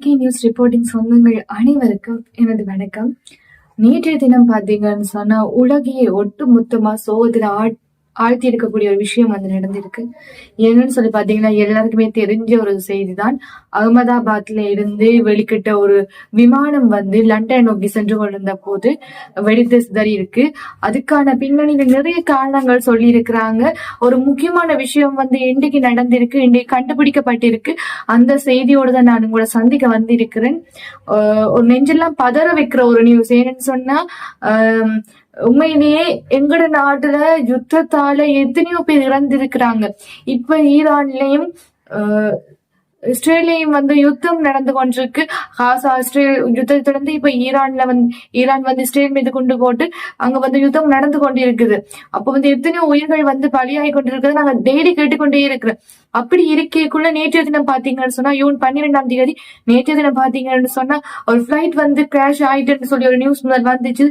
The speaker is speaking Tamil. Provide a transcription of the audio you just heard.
டிகே நியூஸ் ரிப்போர்ட்டிங் சொந்தங்கள் அனைவருக்கும் எனது வணக்கம். நேற்றைய தினம் பாத்தீங்கன்னு சொன்னா உலகையே ஒட்டு மொத்தமா சோதனை ஆட் ஆழ்த்தி இருக்கக்கூடிய ஒரு விஷயம் வந்து நடந்திருக்கு. என்னன்னு சொல்லி பாத்தீங்கன்னா எல்லாருக்குமே தெரிஞ்ச ஒரு செய்தி தான் அகமதாபாத்ல இருந்து வெளிக்கிட்ட ஒரு விமானம் வந்து லண்டன் நோக்கி சென்று கொண்டிருந்த போது வெடித்து சிதறி இருக்கு. அதுக்கான பின்னணியில் நிறைய காரணங்கள் சொல்லி இருக்கிறாங்க ஒரு முக்கியமான விஷயம் வந்து இன்றைக்கு நடந்திருக்கு இன்றைக்கு கண்டுபிடிக்கப்பட்டிருக்கு. அந்த செய்தியோடு தான் நான் உங்களை சந்திக்க வந்திருக்கிறேன். ஆஹ் ஒரு நெஞ்செல்லாம் பதற வைக்கிற ஒரு நியூஸ் ஏன்னு சொன்னா ஆஹ் உண்மையிலேயே எங்கட நாட்டுல யுத்தத்தால எத்தனையோ பேர் இறந்திருக்கிறாங்க. இப்ப ஈரான்லயும் ஆஹ் இஸ்ரேலையும் வந்து யுத்தம் நடந்து கொண்டிருக்கு. ஹாசா இஸ்ரேல் யுத்தத்தை தொடர்ந்து இப்ப ஈரான்ல வந்து ஈரான் வந்து இஸ்ரேல் மீது கொண்டு போட்டு அங்க வந்து யுத்தம் நடந்து கொண்டிருக்குது. அப்ப வந்து எத்தனையோ உயிர்கள் வந்து பலியாகி கொண்டிருக்கிறது நாங்க டெய்லி கேட்டுக்கொண்டே இருக்கிறோம். அப்படி இருக்கைக்குள்ள நேற்றைய தினம் பாத்தீங்கன்னு சொன்னா ஜூன் பன்னிரெண்டாம் தேதி நேற்றைய தினம் பாத்தீங்கன்னு சொன்னா ஒரு ஃபிளைட் வந்து கிராஷ் ஆயிட்டுன்னு சொல்லி ஒரு நியூஸ் முதல் வந்துச்சு.